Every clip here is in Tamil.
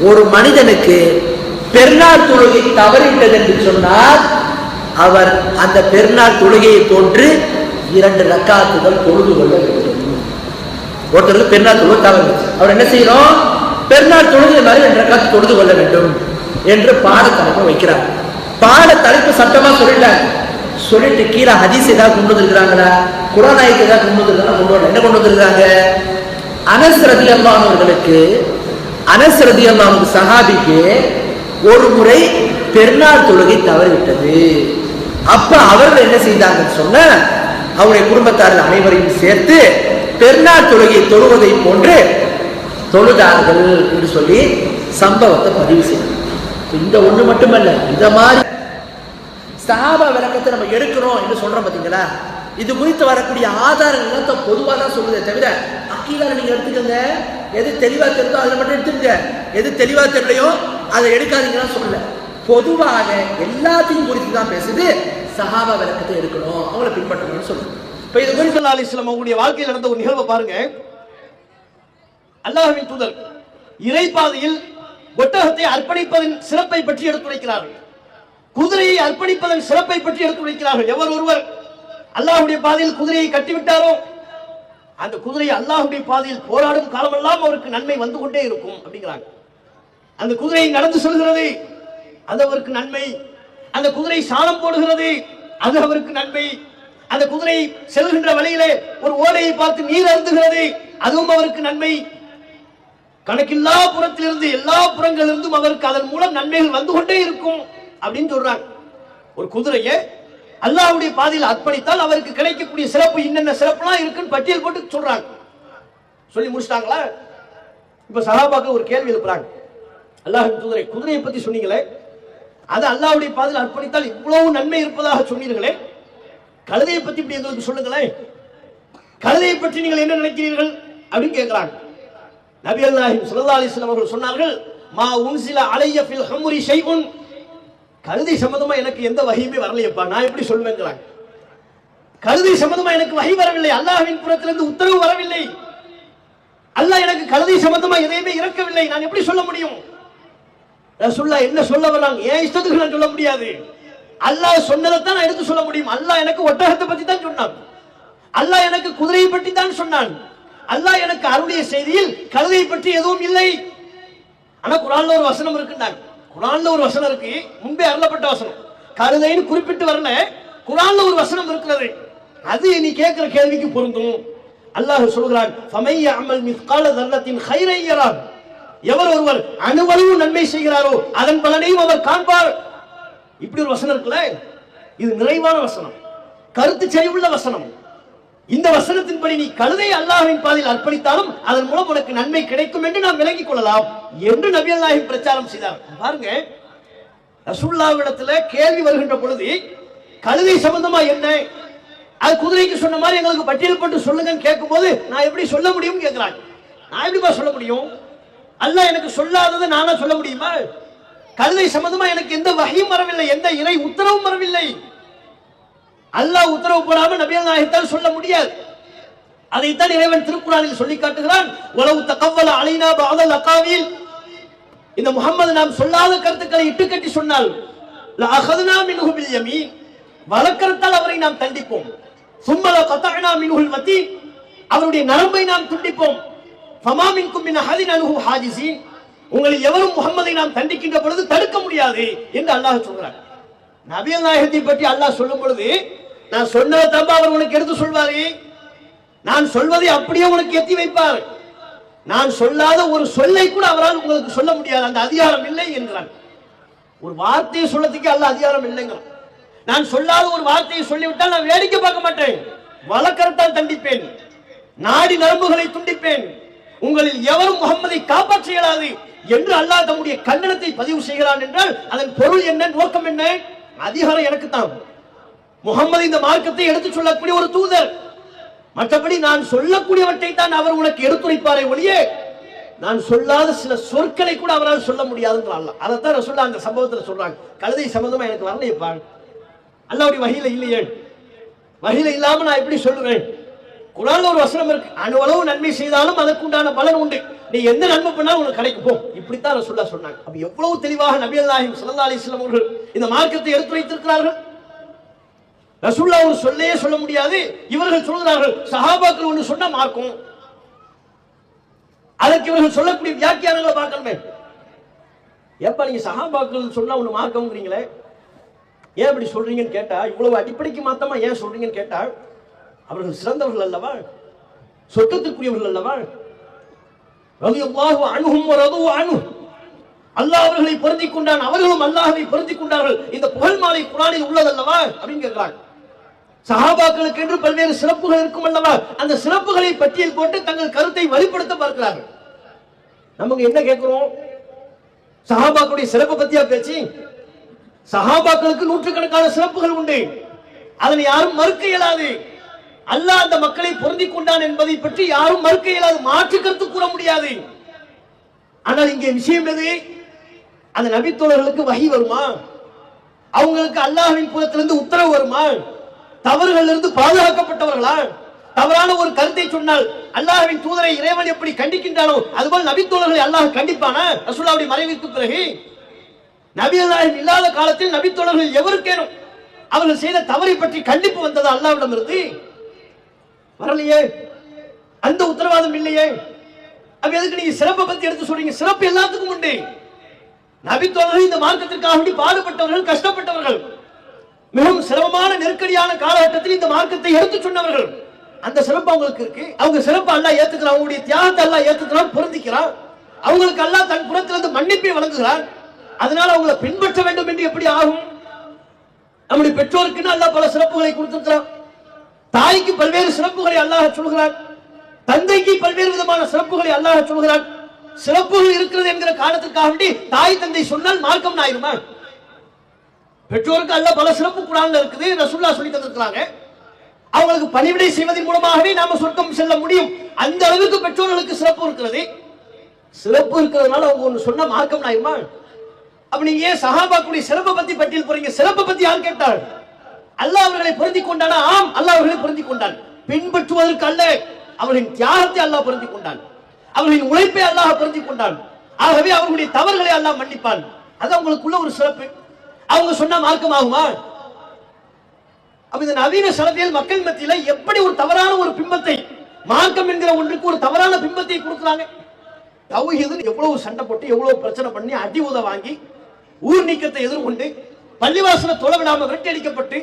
ஒரு மனிதனுக்கு பெருநாள் தொழுகை தவறிவிட்டது என்று சொன்னால் அவர் அந்த பெருநாள் தொழுகையை போன்று இரண்டு ரக்காத்துகள் தொழுது கொள்ள வேண்டும். ஒருத்தருக்கு பெருநாள் தொழுகை தவறு அவர் என்ன செய்யணும்? பெருநாள் தொழுகை மாதிரி ரெண்டு ரக்காத்து தொழுது கொள்ள வேண்டும் என்று பாட தலைப்பு வைக்கிறார். பாட தலைப்பு சட்டமா சொல்லிட்டாங்க சொல்லிட்டு கீழே ஹதீஸ் ஏதாவது கொண்டு வந்திருக்கிறாங்களா? குரானாய்க்கு ஏதாவது கொண்டு வந்திருக்காங்க கொண்டு வரல. என்ன கொண்டு வந்திருக்காங்க அனஸ் ரதி அனசரதி அனஸ் ரதி சஹாபிக்கு ஒரு முறை பெருநாள் தொழுகை தவறிவிட்டது. அப்ப அவர்கள் என்ன செய்தாங்கன்னு சொன்ன அவருடைய குடும்பத்தார்கள் அனைவரையும் சேர்த்து பெருநாள் தொழுகை தொழுவதை போன்று தொழுதார்கள் என்று சொல்லி சம்பவத்தை பதிவு செய்யணும் இந்த ஒண்ணு மட்டுமல்ல இந்த மாதிரி சஹாபா விளக்கத்தை நம்ம எடுக்கிறோம் என்று சொல்றோம் பாத்தீங்களா? இது குறித்து வரக்கூடிய ஆதாரங்கள் தான் பொதுவாக தான் சொல்லுதே தவிர அக்கீதால நீங்க எடுத்துக்கோங்க. எது தெளிவா தெரிந்தோ அதில் மட்டும் எடுத்துருங்க எது தெளிவா தெரியலையோ அதை எடுக்காதீங்கன்னு சொல்லல. பொதுவாக எல்லாத்தையும் குறித்து தான் பேசுது. சஹாபா விளக்கத்தை எடுக்கணும். அவங்கள பின்பற்றணும்னு சொல்லுங்க இப்ப இது குறித்து அல்லாஹ் இஸ்லாம் அவங்களுடைய வாழ்க்கையில் நடந்த ஒரு நிகழ்வை பாருங்க. அல்லாஹ்வின் தூதர் இறைப்பாதையில் ஒட்டகத்தை அர்ப்பணிப்பதன் சிறப்பை பற்றி எடுத்துரைக்கிறார்கள். குதிரையை அர்ப்பணிப்பதன் சிறப்பை பற்றி எடுத்துரைக்கிறார்கள். எவர் ஒருவர் அல்லாஹுடைய பாதையில் குதிரையை கட்டிவிட்டாரோ அந்த குதிரை அல்லாஹுடைய பாதையில் போராடும் காலமெல்லாம் அவருக்கு நன்மை வந்து கொண்டே இருக்கும் அப்படிங்கிறாங்க. அந்த குதிரை நடந்து செல்கிறது அது அவருக்கு நன்மை. அந்த குதிரை சாணம் போடுகிறது அது அவருக்கு நன்மை. அந்த குதிரை செல்கின்ற வழியிலே ஒரு ஓடையை பார்த்து நீர் அருந்துகிறது அதுவும் அவருக்கு நன்மை. கணக்கில்லா புறத்திலிருந்து எல்லா புறங்களிலிருந்தும் அவருக்கு அதன் மூலம் நன்மைகள் வந்து கொண்டே இருக்கும் அப்படின்னு சொல்றாங்க. ஒரு குதிரையை அல்லாவுடைய பாதையில் அர்ப்பணித்தால் அவருக்கு கிடைக்கக்கூடிய சிறப்பு என்னென்ன சிறப்புலாம் இருக்குன்னு பட்டியல் போட்டு சொல்றாங்க. சொல்லி முடிச்சிட்டாங்களா? இப்ப சஹாபாக்கள் ஒரு கேள்வி எழுப்புறாங்க. அல்லாஹ் குதிரை குதிரையை பத்தி சொன்னீங்களே அது அல்லாவுடைய பாதையில் அர்ப்பணித்தால் இவ்வளவு நன்மை இருப்பதாக சொன்னீர்களே கழுதையை பத்தி இப்படி எங்களுக்கு சொல்லுங்களேன். கழுதையை பற்றி நீங்கள் என்ன நினைக்கிறீர்கள் அப்படின்னு கேட்கிறாங்க நபி அல்லாஹிம் சுல்லா அலிஸ்லாம் அவர்கள் சொன்னார்கள் மா உன்சில அலைய ஃபில் ஹம்ரி ஷைகுன் கழுதை சம்பந்தமா எனக்கு எந்த வகையுமே வரலையப்பா. நான் எப்படி சொல்வேங்கிறாங்க கழுதை சம்பந்தமா எனக்கு வகை வரவில்லை. அல்லாஹ்வின் புறத்திலிருந்து உத்தரவு வரவில்லை. அல்லாஹ் எனக்கு கழுதை சம்பந்தமா எதையுமே இறக்கவில்லை. நான் எப்படி சொல்ல முடியும்? ரசுல்லா என்ன சொல்ல வர்றாங்க? ஏன் இஷ்டத்துக்கு நான் சொல்ல முடியாது. அல்லாஹ் சொன்னதை தான் நான் எடுத்து சொல்ல முடியும். அல்லாஹ் எனக்கு ஒட்டகத்தை பத்தி தான் சொன்னான். அல்லாஹ் எனக்கு குதிரையை பற்றி தான் சொன்னான். அல்லாஹ் எனக்கு அருளிய செய்தியில் கழுதையை பற்றி எதுவும் இல்லை. ஆனா குரான்ல ஒரு வசனம் இருக்குன்னாங்க. குரான்ல ஒரு வசனம் இருக்கு. முன்பே அருளப்பட்ட வசனம். கருதைன்னு குறிப்பிட்டு வரல குரான்ல ஒரு வசனம் இருக்கிறது. அது நீ கேட்கிற கேள்விக்கு பொருந்தும். அல்லாஹ் சொல்கிறான் சமைய அமல் மிஸ்கால தர்லத்தின் ஹைரை எவர் ஒருவர் அணுவளவு நன்மை செய்கிறாரோ அதன் பலனையும் அவர் காண்பார். இப்படி ஒரு வசனம் இருக்குல்ல? இது நிறைவான வசனம். கருத்து செறிவுள்ள வசனம். இந்த வசனத்தின்படி நீ கழுதை அல்லாஹின் பாதையில் அர்ப்பணித்தாலும் அதன் மூலம் உனக்கு நன்மை கிடைக்கும் என்று நாம் விளங்கிக் கொள்ளலாம் என்று நபி அல்லாஹின் பிரச்சாரம் செய்தார். பாருங்க ரசூல்லாவிடத்துல கேள்வி வருகின்ற பொழுது கழுதை சம்பந்தமா என்ன? அது குதிரைக்கு சொன்ன மாதிரி எங்களுக்கு பட்டியல் போட்டு சொல்லுங்கன்னு கேட்கும்போது நான் எப்படி சொல்ல முடியும்னு கேட்கிறாங்க நான் எப்படிப்பா சொல்ல முடியும்? அல்லாஹ் எனக்கு சொல்லாததை நானா சொல்ல முடியுமா? கழுதை சம்பந்தமா எனக்கு எந்த வகையும் வரவில்லை எந்த இறை உத்தரவும் வரவில்லை. அல்லாஹ் உத்தரவு போடாமல் நபியல் நாயகத்தால் சொல்ல முடியாது. அதைத்தான் இறைவன் திருக்குறானில் சொல்லி காட்டுகிறான். உலவு தகவல அலைனா பாதல் அக்காவில் இந்த முகம்மது நாம் சொல்லாத கருத்துக்களை இட்டுக்கட்டி சொன்னால் அகதுனா மின்ஹு யமீன். வழக்கரத்தால் அவரை நாம் தண்டிப்போம். சும்மல கத்தகனா மின்ஹுல் மத்தி அவருடைய நரம்பை நாம் துண்டிப்போம். ஃபமா மின்கும் மின் ஹதின் அனுகு ஹாஜிஸீன் உங்களை எவரும் முகமதை நாம் தண்டிக்கின்ற பொழுது தடுக்க முடியாது என்று அல்லாஹ் சொல்கிறார் நபியல் நாயகத்தை பற்றி அல்லாஹ் சொல்லும் பொழுது நான் சொன்னதை தப்பா அவர் உனக்கு எடுத்து சொல்வாரு. நான் சொல்வதை அப்படியே உனக்கு எத்தி வைப்பார். நான் சொல்லாத ஒரு சொல்லை கூட அவரால் உங்களுக்கு சொல்ல முடியாது. அந்த அதிகாரம் இல்லை என்கிறான் ஒரு வார்த்தையை சொல்லத்துக்கு அல்ல அதிகாரம் இல்லைங்கிறான் நான் சொல்லாத ஒரு வார்த்தையை சொல்லிவிட்டால் நான் வேடிக்கை பார்க்க மாட்டேன். வழக்கரத்தால் தண்டிப்பேன். நாடி நரம்புகளை துண்டிப்பேன். உங்களில் எவரும் முகம்மதை காப்பாற்ற இயலாது என்று அல்லாஹ் தம்முடைய கண்டனத்தை பதிவு செய்கிறான் என்றால் அதன் பொருள் என்ன நோக்கம் என்ன? அதிகாரம் எனக்கு தான் முகம்மது இந்த மார்க்கத்தை எடுத்து சொல்லக்கூடிய ஒரு தூதர். மற்றபடி நான் சொல்லக்கூடியவற்றை தான் அவர் உனக்கு எடுத்துரைப்பாரே ஒழிய நான் சொல்லாத சில சொற்களை கூட அவரால் சொல்ல முடியாதுங்கிறான் அதைத்தான் சொல்ல அந்த சம்பவத்தில் சொல்றாங்க. கழுதை சம்பந்தமா எனக்கு வரலையப்பா. அல்லாவுடைய வகையில் இல்லையே. வகையில் இல்லாம நான் எப்படி சொல்லுவேன்? குரான்ல ஒரு வசனம் இருக்கு. அணுவளவு நன்மை செய்தாலும் அதற்குண்டான பலன் உண்டு. நீ எந்த நன்மை பண்ணாலும் உனக்கு கிடைக்கும் போ. இப்படித்தான் ரசூல்லா சொன்னாங்க. அப்ப எவ்வளவு தெளிவாக நபிகள் நாயகம் ஸல்லல்லாஹு அலைஹி அவர்கள் இந்த மார்க்கத்தை எடுத்துரைத்திருக்கிறார்கள்? ரசுல்லா ஒரு சொல்லையே சொல்ல முடியாது. இவர்கள் சொல்கிறார்கள் சஹாபாக்கள் ஒன்று சொன்ன மார்க்கும். அதற்கு இவர்கள் சொல்லக்கூடிய வியாக்கியானங்களை பார்க்கணுமே. ஏப்பா நீங்க சஹாபாக்கள் சொன்னா ஒண்ணு மார்க்கம்ங்கிறீங்களே? ஏன் இப்படி சொல்றீங்கன்னு கேட்டா இவ்வளவு அடிப்படைக்கு மாத்தமா ஏன் சொல்றீங்கன்னு கேட்டா அவர்கள் சிறந்தவர்கள் அல்லவா? சொத்தத்துக்குரியவர்கள் அல்லவா? ரலியல்லாஹு அன்ஹும் அணுகும் ரது அணு அல்லாஹ் அவர்களை பொருந்திக் கொண்டான் அவர்களும் அல்லாஹவை பொருந்திக் கொண்டார்கள். இந்த புகழ் மாலை குரானில் உள்ளதல்லவா? அப்படின்னு கேட்கிறாங்க. சஹாபாக்களுக்கு என்று பல்வேறு சிறப்புகள் இருக்கும் அல்லவா? அந்த சிறப்புகளை பட்டியல் போட்டு தங்கள் கருத்தை வலுப்படுத்த பார்க்கிறார்கள். நமக்கு என்ன கேட்கிறோம்? சஹாபாக்களுடைய சிறப்பை பத்தியா பேச்சு? சஹாபாக்களுக்கு நூற்றுக்கணக்கான சிறப்புகள் உண்டு. அதனை யாரும் மறுக்க இயலாது. அல்லாஹ் அந்த மக்களை பொருந்தி கொண்டான் என்பதை பற்றி யாரும் மறுக்க இயலாது. மாற்று கருத்து கூற முடியாது. ஆனால் இங்கே விஷயம் எது? அந்த நபித்தோழர்களுக்கு வகி வருமா? அவங்களுக்கு அல்லாஹ்வின் புறத்திலிருந்து உத்தரவு வருமா? தவறுகள் இருந்து பாதுகாக்கப்பட்டவர்களா தவறான ஒரு கருத்தை சொன்னால் அல்லாஹ்வின் தூதரை இறைவன் எப்படி கண்டிக்கின்றானோ அதுபோல் நபித்தோழர்களை அல்லாஹ் கண்டிப்பானா ரசூல்லாவுடைய மறைவிற்கு பிறகு நபி அல்லாஹின் இல்லாத காலத்தில் நபித்தோழர்கள் எவருக்கேனும் அவர்கள் செய்த தவறை பற்றி கண்டிப்பு வந்ததா அல்லாவிடம் இருந்து வரலையே. அந்த உத்தரவாதம் இல்லையே. அப்ப எதுக்கு நீங்க சிறப்பை பத்தி எடுத்து சொல்றீங்க? சிறப்பு எல்லாத்துக்கும் உண்டு. நபித்தோழர்கள் இந்த மார்க்கத்திற்காக வேண்டி பாடுபட்டவர்கள் கஷ்டப்பட்டவர்கள். மிகவும் சிரமமான நெருக்கடியான காலகட்டத்தில் இந்த மார்க்கத்தை எடுத்து சொன்னவர்கள். அந்த சிறப்பு அவங்களுக்கு இருக்கு. அவங்க சிறப்பு அல்லா ஏத்துக்கிறான். அவங்களுடைய தியாகத்தை அல்லா ஏத்துக்கிறான் பொருந்திக்கிறான். அவங்களுக்கு அல்லா தன் புறத்திலிருந்து மன்னிப்பை வழங்குகிறான். அதனால அவங்களை பின்பற்ற வேண்டும் என்று எப்படி ஆகும்? நம்முடைய பெற்றோருக்குன்னு அல்லா பல சிறப்புகளை கொடுத்திருக்கிறான். தாய்க்கு பல்வேறு சிறப்புகளை அல்லாஹ் சொல்கிறான். தந்தைக்கு பல்வேறு விதமான சிறப்புகளை அல்லாஹ் சொல்கிறான். சிறப்புகள் இருக்கிறது என்கிற காரணத்திற்காக வேண்டி தாய் தந்தை சொன்னால் மார்க்கம் ஆயிருமா பெற்றோருக்கு அல்ல பல சிறப்பு குரான்ல இருக்குது ரசுல்லா சொல்லி தந்திருக்கிறாங்க. அவங்களுக்கு பணிவிடை செய்வதன் மூலமாகவே நாம சொர்க்கம் செல்ல முடியும். அந்த அளவுக்கு பெற்றோர்களுக்கு சிறப்பு இருக்கிறது. சிறப்பு இருக்கிறதுனால அவங்க ஒன்று சொன்ன மார்க்கம் நாயுமா அப்ப நீங்க ஏன் சஹாபாக்குடைய சிறப்பை பத்தி பட்டியல் போறீங்க சிறப்பை பத்தி யார் கேட்டாள்? அல்லாஹ் அவர்களை பொருந்தி கொண்டானா? ஆம் அல்லாஹ் அவர்களை பொருந்தி கொண்டான் பின்பற்றுவதற்கு அல்ல அவர்களின் தியாகத்தை அல்லாஹ் பொருந்தி கொண்டான் அவர்களின் உழைப்பை அல்லாஹ் பொருந்தி கொண்டான் ஆகவே அவர்களுடைய தவறுகளை அல்லாஹ் மன்னிப்பான். அது அவங்களுக்குள்ள ஒரு சிறப்பு. அவங்க சொன்னா மார்க்கம் ஆகுமா அப்ப இந்த நவீன சலத்தியல் மக்கள் மத்தியில எப்படி ஒரு தவறான ஒரு பிம்பத்தை மார்க்கம் என்கிற ஒன்றுக்கு ஒரு தவறான பிம்பத்தை கொடுக்குறாங்க? தௌஹீதுன்னு எவ்வளவு சண்டை போட்டு எவ்வளவு பிரச்சனை பண்ணி அடி உத வாங்கி ஊர் நீக்கத்தை எதிர்கொண்டு பள்ளிவாசல தொலை விடாம விரட்டி அடிக்கப்பட்டு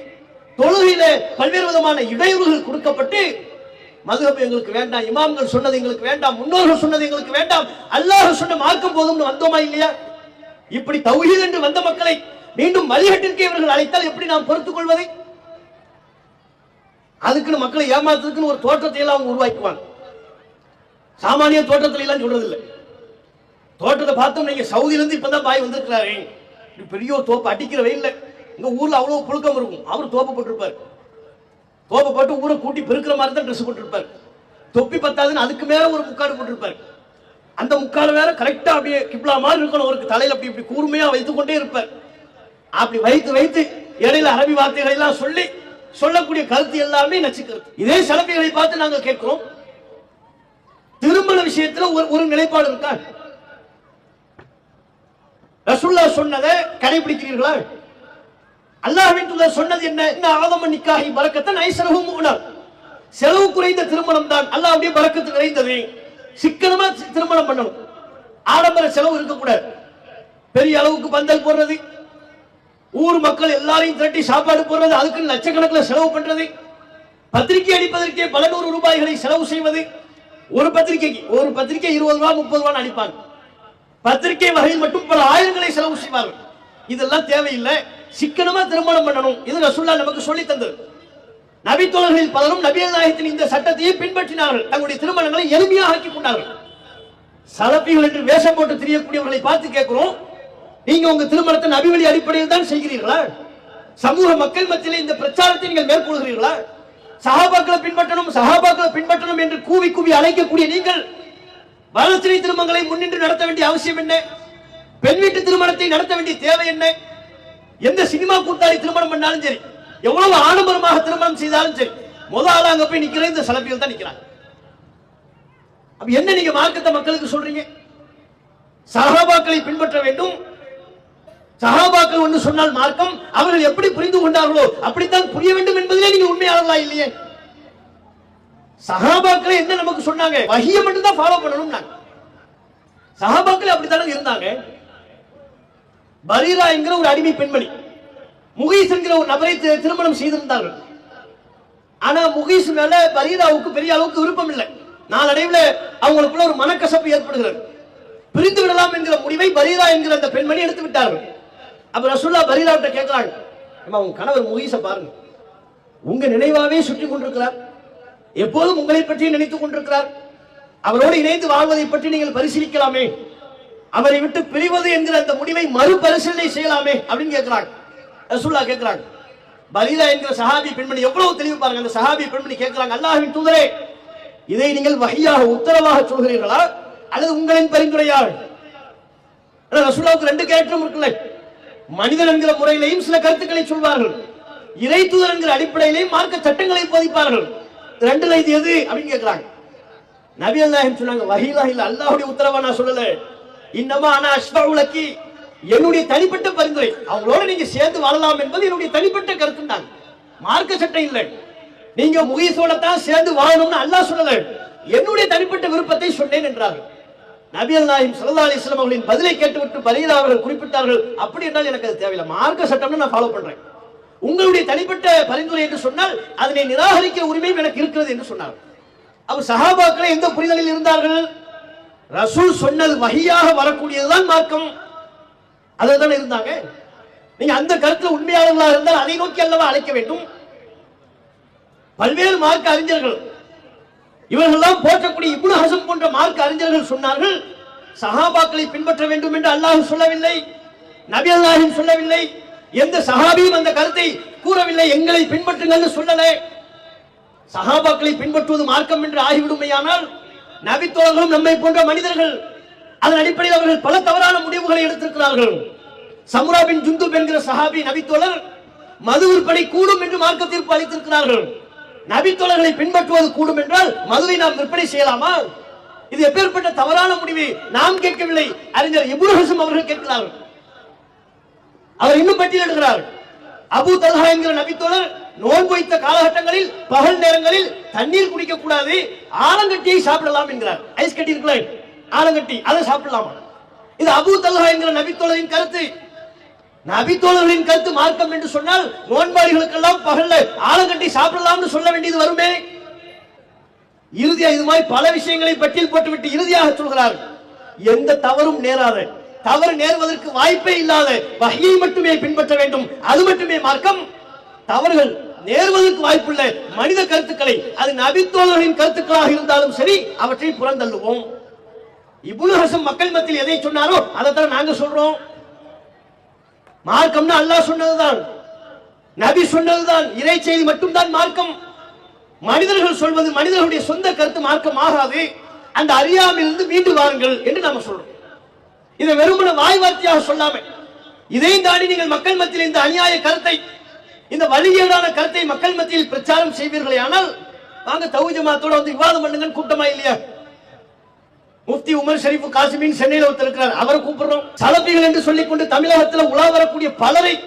தொழுகையில பல்வேறு விதமான இடையூறுகள் கொடுக்கப்பட்டு மதுகப் எங்களுக்கு வேண்டாம் இமாம்கள் சொன்னது எங்களுக்கு வேண்டாம் முன்னோர்கள் சொன்னது எங்களுக்கு வேண்டாம் அல்லாஹ் சொன்ன மார்க்கம் போதும்னு வந்தோமா இல்லையா? இப்படி தௌஹீத் என்று வந்த மக்களை மீண்டும் வழிகட்டிற்கு இவர்கள் அழைத்தால் எப்படி நாம் பொறுத்துக் கொள்வதை? அதுக்குன்னு மக்களை ஏமாத்துறதுக்குன்னு ஒரு தோற்றத்தை எல்லாம் அவங்க உருவாக்குவாங்க சாமானிய தோற்றத்தில் எல்லாம் சொல்றது இல்லை தோட்டத்தை பார்த்தோம் நீங்க சவுதியில இருந்து இப்பதான் பாய் வந்திருக்கிறாரு. இப்படி பெரிய தோப்பு அடிக்கிற இல்லை. இங்க ஊர்ல அவ்வளவு புழுக்கம் இருக்கும். அவர் தோப்பு போட்டிருப்பார். தோப்பு போட்டு ஊரை கூட்டி பெருக்கிற மாதிரி தான் ட்ரெஸ் போட்டிருப்பார். தொப்பி பத்தாதுன்னு அதுக்கு மேல ஒரு முக்காடு போட்டிருப்பார். அந்த முக்காடு வேற கரெக்டா அப்படியே கிப்லா மாதிரி இருக்கணும். அவருக்கு தலையில அப்படி இப்படி கூர்மையா வைத்துக்கொண்டே இருப்பார். அப்படி வைத்து வைத்து இடையில அரபி வார்த்தைகளை எல்லாம் சொல்லி சொல்லக்கூடிய கருத்து எல்லாமே நச்சு கருத்து இதே சிலப்பிகளை பார்த்து நாங்கள் கேட்கிறோம். திருமண விஷயத்துல ஒரு ஒரு நிலைப்பாடு இருக்கா? ரசுல்லா சொன்னதை கடைபிடிக்கிறீர்களா? அல்லாஹ்வின் தூதர் சொன்னது என்ன? இன்ன ஆதம நிக்காஹி பரக்கத்தன் ஐசரஹும் உணர் செலவு குறைந்த திருமணம் தான். அல்லாஹ்வுடைய பரக்கத்து நிறைந்தது. சிக்கனமா திருமணம் பண்ணணும். ஆடம்பர செலவு இருக்கக்கூடாது. பெரிய அளவுக்கு பந்தல் போடுறது. ஊர் மக்கள் எல்லாரையும் திரட்டி சாப்பாடு போடுறது அதுக்கு லட்சக்கணக்கில் செலவு பண்றது பத்திரிகை அடிப்பதற்கே பல நூறு ரூபாய்களை செலவு செய்வது. ஒரு பத்திரிகைக்கு ஒரு பத்திரிகை இருபது ரூபா முப்பது ரூபான்னு அடிப்பாங்க. பத்திரிகை வகையில் மட்டும் பல ஆயிரங்களை செலவு செய்வார்கள். இதெல்லாம் தேவையில்லை. சிக்கனமா திருமணம் பண்ணணும். இது ரசுல்லா நமக்கு சொல்லி தந்தது. நபித்தோழர்களில் பலரும் நபியல் நாயகத்தின் இந்த சட்டத்தையே பின்பற்றினார்கள். தங்களுடைய திருமணங்களை எளிமையாக ஆக்கி கொண்டார்கள். சலப்பிகள் என்று வேஷம் போட்டு தெரியக்கூடியவர்களை பார்த்து கேட்கிறோம். நீங்க உங்க திருமணத்தை நபிவழி அடிப்படையில் தான் செய்கிறீர்களா? சமூக மக்கள் மத்தியிலே இந்த பிரச்சாரத்தை நீங்கள் மேற்கொள்கிறீர்களா? சகாபாக்களை பின்பற்றணும் சகாபாக்களை பின்பற்றணும் என்று கூவி கூவி அழைக்கக்கூடிய நீங்கள் வரதட்சணை திருமணங்களை முன்னின்று நடத்த வேண்டிய அவசியம் என்ன? பெண் வீட்டு திருமணத்தை நடத்த வேண்டிய தேவை என்ன? எந்த சினிமா கூட்டாளி திருமணம் பண்ணாலும் சரி எவ்வளவு ஆடம்பரமாக திருமணம் செய்தாலும் சரி முத ஆளா அங்க போய் நிக்கிற இந்த சலப்பிகள் தான் நிக்கிறாங்க. அப்ப என்ன நீங்க மார்க்கத்தை மக்களுக்கு சொல்றீங்க? சகாபாக்களை பின்பற்ற வேண்டும் சகாபாக்கள் ஒன்று சொன்னால் மார்க்கம் அவர்கள் எப்படி புரிந்து கொண்டார்களோ அப்படித்தான் புரிய வேண்டும் என்பதிலே நீங்க உண்மையாளர்களா இல்லையே? சகாபாக்களை என்ன நமக்கு சொன்னாங்க? வகிய மட்டும் தான் ஃபாலோ பண்ணணும் நாங்க சகாபாக்கள் அப்படித்தானே இருந்தாங்க? பரீரா என்கிற ஒரு அடிமை பெண்மணி முகீஸ் என்கிற ஒரு நபரை திருமணம் செய்திருந்தார்கள். ஆனா முகீஸ் மேல பரீராவுக்கு பெரிய அளவுக்கு விருப்பம் இல்லை. நாளடைவில் அவங்களுக்குள்ள ஒரு மனக்கசப்பு ஏற்படுகிறது. பிரிந்து விடலாம் என்கிற முடிவை பரீரா என்கிற அந்த பெண்மணி எடுத்து விட்டார்கள் அப்ப ரசுல்லா பரிதாவிட்ட கேட்கிறாள். அம்மா உங்க கணவர் முகீஸை பாருங்க. உங்க நினைவாவே சுற்றி கொண்டிருக்கிறார். எப்போதும் உங்களை பற்றி நினைத்துக் கொண்டிருக்கிறார். அவரோடு இணைந்து வாழ்வதை பற்றி நீங்கள் பரிசீலிக்கலாமே. அவரை விட்டு பிரிவது என்கிற அந்த முடிவை மறுபரிசீலனை செய்யலாமே அப்படின்னு கேட்கிறாங்க ரசுல்லா கேட்கிறாங்க பலீலா என்கிற சஹாபி பெண்மணி எவ்வளவு தெளிவு பாருங்க. அந்த சஹாபி பெண்மணி கேட்கிறாங்க அல்லாஹின் தூதரே இதை நீங்கள் வகையாக உத்தரவாக சொல்கிறீர்களா? அல்லது உங்களின் பரிந்துரையாள் ரசுல்லாவுக்கு ரெண்டு கேரக்டரும் இருக்குல்ல. மனிதன் என்கிற முறையிலையும் சில கருத்துக்களை சொல்வார்கள். இறை தூதர் என்கிற அடிப்படையிலையும் மார்க்க சட்டங்களை போதிப்பார்கள். ரெண்டுல இது எது அப்படின்னு கேட்கிறாங்க. நபி அல்லாஹிம் சொன்னாங்க வஹீலா இல்ல அல்லாஹுடைய உத்தரவா நான் சொல்லல. இன்னமா ஆனா அஷ்பாவுலக்கி என்னுடைய தனிப்பட்ட பரிந்துரை. அவங்களோட நீங்க சேர்ந்து வாழலாம் என்பது என்னுடைய தனிப்பட்ட கருத்து தான் மார்க்க சட்டம் இல்லை. நீங்க முகீசோட தான் சேர்ந்து வாழணும்னு அல்லாஹ் சொல்லல. என்னுடைய தனிப்பட்ட விருப்பத்தை சொன்னேன் என்றார்கள். நபி அல்லாஹிம் சல்லா அலைஹி வஸல்லம் அவர்களின் பதிலை கேட்டுவிட்டு பரீரா அவர்கள் குறிப்பிட்டார்கள் அப்படி என்றால் எனக்கு அது தேவையில்லை. மார்க்க சட்டம்னு நான் ஃபாலோ பண்றேன். உங்களுடைய தனிப்பட்ட பரிந்துரை என்று சொன்னால் அதனை நிராகரிக்க உரிமையும் எனக்கு இருக்கிறது என்று சொன்னார் அவர் சஹாபாக்களை எந்த புரிதலில் இருந்தார்கள்? ரசூல் சொன்னது வகையாக வரக்கூடியதுதான் மார்க்கம். அதில் தானே இருந்தாங்க? நீங்க அந்த கருத்து உண்மையாளர்களாக இருந்தால் அதை நோக்கி அல்லவா அழைக்க வேண்டும்? பல்வேறு மார்க்க அறிஞர்கள் இவர்களெல்லாம் போற்றக்கூடிய இப்னு ஹசம் போன்ற மார்க்க அறிஞர்கள் சொன்னார்கள் சஹாபாக்களை பின்பற்ற வேண்டும் என்று அல்லாஹ் சொல்லவில்லை நபி அல்லாஹும் சொல்லவில்லை எந்த சஹாபியும் அந்த கருத்தை கூறவில்லை எங்களை பின்பற்றுங்கள் சொல்லல. சஹாபாக்களை பின்பற்றுவது மார்க்கம் என்று ஆகிவிடுமையானால் நபித்தோழர்களும் நம்மை போன்ற மனிதர்கள் அதன் அடிப்படையில் அவர்கள் பல தவறான முடிவுகளை எடுத்திருக்கிறார்கள். சமுராபின் ஜுந்துப் என்கிற சஹாபி நபித்தோழர் மது விற்பனை கூடும் என்று மார்க்க தீர்ப்பு அளித்திருக்கிறார்கள். நபித்தோழர்களை பின்பற்றுவது கூடும் என்றால் மதுவை நாம் விற்பனை செய்யலாமா? இது எப்பேற்பட்ட தவறான முடிவை நாம் கேட்கவில்லை. அறிஞர் இபுரஹசம் அவர்கள் கேட்கிறார்கள். அவர் இன்னும் பட்டியலிடுகிறார் அபு தல்ஹா என்கிற நபித்தோழர் நோன்பு வைத்த காலகட்டங்களில் பகல் நேரங்களில் தண்ணீர் குடிக்க கூடாது ஆலங்கட்டியை சாப்பிடலாம் என்கிறார். ஐஸ் கட்டி இருக்கலாம் ஆலங்கட்டி அதை சாப்பிடலாமா? இது அபு தல்ஹா என்கிற நபித்தோழரின் கருத்து. நபித்தோழர்களின் கருத்து மார்க்கம் என்று சொன்னால் நோன்பாளிகளுக்கெல்லாம் பகல்ல ஆலங்கட்டி சாப்பிடலாம்னு சொல்ல வேண்டியது வருமே? இறுதியா இது மாதிரி பல விஷயங்களை பட்டியல் போட்டுவிட்டு இறுதியாக சொல்கிறார் எந்த தவறும் நேராத. தவறு நேர்வதற்கு வாய்ப்பே இல்லாத வகையை மட்டுமே பின்பற்ற வேண்டும். அது மட்டுமே மார்க்கம். தவறுகள் நேர்வதற்கு வாய்ப்புள்ள மனித கருத்துக்களை அது நபித்தோழர்களின் கருத்துக்களாக இருந்தாலும் சரி அவற்றை புறந்தள்ளுவோம். இப்னு ஹசம் மக்கள் மத்தியில் எதை சொன்னாரோ அதைத்தான் நாங்க சொல்றோம். மார்க்கம்னா அல்லாஹ் சொன்னதுதான். நபி சொன்னதுதான். இறை செய்தி மட்டும்தான் மார்க்கம். மனிதர்கள் சொல்வது மனிதர்களுடைய சொந்த கருத்து மார்க்கம் ஆகாது அந்த அறியாமையிலிருந்து மீண்டு வாருங்கள் என்று நாம சொல்றோம். இதை வெறுமன வாய் வார்த்தையாக சொல்லாம இதையும் தாண்டி நீங்கள் மக்கள் மத்தியில் இந்த அநியாய கருத்தை இந்த வழிகேடான கருத்தை மக்கள் மத்தியில் பிரச்சாரம் செய்வீர்களே. ஆனால் வாங்க தௌ வந்து விவாதம் பண்ணுங்கன்னு கூட்டமா இல்லையா? முஃப்தி உமர் ஷரீஃப் காசிமின் சென்னையில் ஒருத்தர் இருக்கிறார். அவரை கூப்பிடுறோம். சலபிகள் என்று சொல்லிக் கொண்டு தமிழகத்தில் உலா வரக்கூடிய பலரை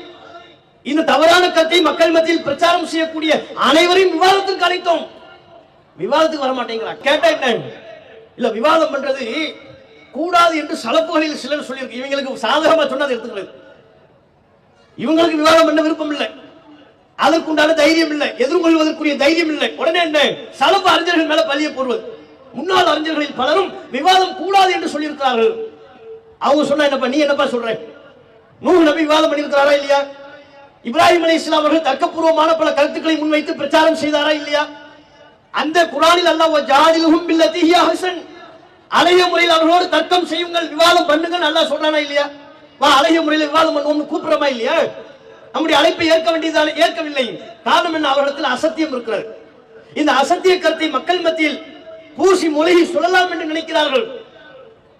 இந்த தவறான கருத்தை மக்கள் மத்தியில் பிரச்சாரம் செய்யக்கூடிய அனைவரையும் விவாதத்துக்கு அழைத்தோம். விவாதத்துக்கு வர மாட்டேங்களா கேட்டா என்ன? இல்ல விவாதம் பண்றது கூடாது என்று சலப்புகளில் சிலர் சொல்லியிருக்கு. இவங்களுக்கு சாதகமா சொன்னதை எடுத்துக்கிறது. இவங்களுக்கு விவாதம் பண்ண விருப்பம் இல்லை. அதற்குண்டான தைரியம் இல்லை. எதிர்கொள்வதற்குரிய தைரியம் இல்லை. உடனே என்ன? சலப்பு அறிஞர்கள் மேல பழிய போடுவது. முன்னாள் அறிஞர்களில் பலரும் விவாதம் கூடாது என்று சொல்லியிருக்கிறார்கள். அவங்க சொன்னா என்னப்பா நீ என்னப்பா சொல்ற? நூறு நபி விவாதம் பண்ணியிருக்கிறாரா இல்லையா? இப்ராஹிம் அலி இஸ்லாம் அவர்கள் தர்க்கபூர்வமான பல கருத்துக்களை முன்வைத்து பிரச்சாரம் செய்தாரா இல்லையா? அந்த குரானில் அல்லாஹ் ஜாதிலுகும் பில்லதி ஹிய ஹசன். அழகிய முறையில் அவர்களோடு தர்க்கம் செய்யுங்கள் விவாதம் பண்ணுங்க நல்லா சொல்றானா இல்லையா? வா அழகிய முறையில் விவாதம் பண்ணுவோம்னு கூப்பிடுறோமா இல்லையா? நம்முடைய அழைப்பை ஏற்க வேண்டியதால் ஏற்கவில்லை. காரணம் என்ன? அவரிடத்தில் அசத்தியம் இருக்கிறது. இந்த அசத்திய கருத்தை மக்கள் மத்தியில் பூசி மொழிகி சொல்லலாம் என்று நினைக்கிறார்கள்.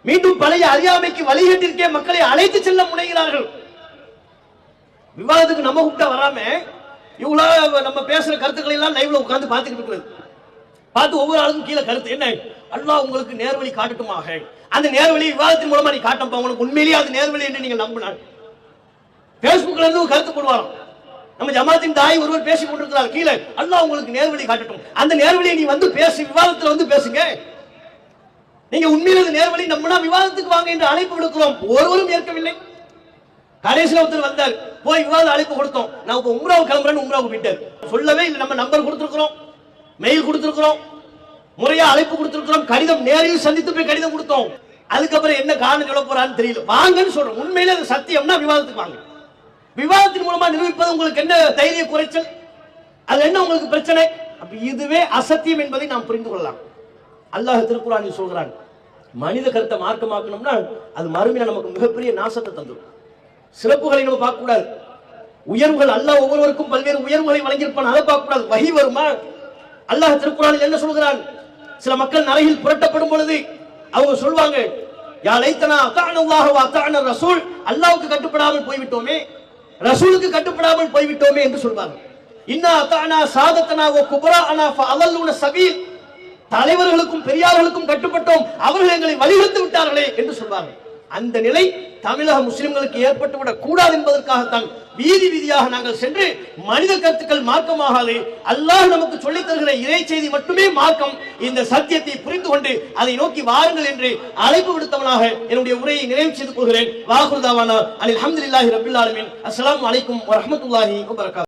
மீண்டும் பழைய அறியாமைக்கு வழிகட்டிருக்கே மக்களை அழைத்து செல்ல முனைகிறார்கள். விவாதத்துக்கு நம்ம கூப்பிட்டா வராம இவ்வளவு நம்ம பேசுற கருத்துக்களை எல்லாம் லைவ்ல உட்கார்ந்து பார்த்துக்கிட்டு இருக்கிறது. பார்த்து ஒவ்வொரு ஆளுக்கும் கீழே கருத்து. என்ன? அல்லாஹ் உங்களுக்கு நேர்வழி காட்டட்டுமாக. அந்த நேர்வழி விவாதத்தின் மூலமா நீ காட்டப்பா உங்களுக்கு உண்மையிலேயே அது நேர்வழி என்று நீங்க நம்பினார் பேஸ்புக்ல இருந்து கருத்து போடுவாராம். நம்ம ஜமாத்தின் தாய் ஒருவர் பேசி கொண்டிருக்கிறார். கீழே அல்லாஹ் உங்களுக்கு நேர்வழி காட்டட்டும். அந்த நேர்வழியை நீ வந்து பேசி விவாதத்தில் வந்து பேசுங்க. நீங்க உண்மையில இது நேர்வழி நம்மனா விவாதத்துக்கு வாங்க என்று அழைப்பு விடுக்கிறோம். ஒருவரும் ஏற்கவில்லை. கடைசியில் ஒருத்தர் வந்தார். போய் விவாத அழைப்பு கொடுத்தோம். நான் இப்போ உம்ராவு கிளம்புறேன்னு உம்ராவுக்கு விட்டார். சொல்லவே இல்லை. நம்ம நம்பர் கொடுத்துருக்குறோம். மெயில் கொடுத்துருக்குறோம். முறையா அழைப்பு கொடுத்துருக்குறோம். கடிதம் நேரில் சந்தித்து போய் கடிதம் கொடுத்தோம். அதுக்கப்புறம் என்ன காரணம் சொல்ல போறான்னு தெரியல. வாங்கன்னு சொல்றோம். உண்மையில அது சத்தியம்னா விவாதத்துக்கு வாங்க. விவாதத்தின் மூலமா நிரூபிப்பது உங்களுக்கு என்ன தைரிய குறைச்சல்? அது என்ன உங்களுக்கு பிரச்சனை? அப்ப இதுவே அசத்தியம் என்பதை நாம் புரிந்து கொள்ளலாம். அல்லாஹ் திருக்குறானில் சொல்கிறான் மனித கருத்தை மார்க்கமாக்கணும்னா அது மறுமையா நமக்கு மிகப்பெரிய நாசத்தை தந்துடும். சிறப்புகளை நம்ம பார்க்க கூடாது உயர்வுகள் அல்லாஹ் ஒவ்வொருவருக்கும் பல்வேறு உயர்வுகளை வழங்கியிருப்பான் அதை பார்க்க கூடாது வகி வருமா? அல்லாஹ் திருக்குறானில் என்ன சொல்கிறான்? சில மக்கள் நரகில் புரட்டப்படும் பொழுது அவங்க சொல்வாங்க யா லைத்தனா அத்தானல்லாஹு வ அத்தான ரசூல் அல்லாவுக்கு கட்டுப்படாமல் போய்விட்டோமே ரசூலுக்கு கட்டுப்படாமல் போய்விட்டோமே என்று சொல்வாங்க. இன்னா அத்தானா சாதத்தனா வ குபரானா ஃபஅலல்லுன சபீல். தலைவர்களுக்கும் பெரியார்களுக்கும் கட்டுப்பட்டோம். அவர்கள் எங்களை வலியுறுத்தி விட்டார்களே என்று சொல்வார்கள் அந்த நிலை தமிழக முஸ்லிம்களுக்கு ஏற்பட்டுவிடக் கூடாது என்பதற்காகத்தான் வீதி வீதியாக நாங்கள் சென்று மனித கருத்துக்கள் மார்க்கமாகாது அல்லாஹ் நமக்கு சொல்லித் தருகிற இறை செய்தி மட்டுமே மார்க்கம். இந்த சத்தியத்தை புரிந்து கொண்டு அதை நோக்கி வாருங்கள் என்று அழைப்பு விடுத்தவனாக என்னுடைய உரையை நிறைவு செய்து கொள்கிறேன். வாகுர்தாவானா அலி அஹமதுல்லாஹி ரபில் ஆலமின். அஸ்ஸலாமு அலைக்கும் வரஹ்மத்துல்லாஹி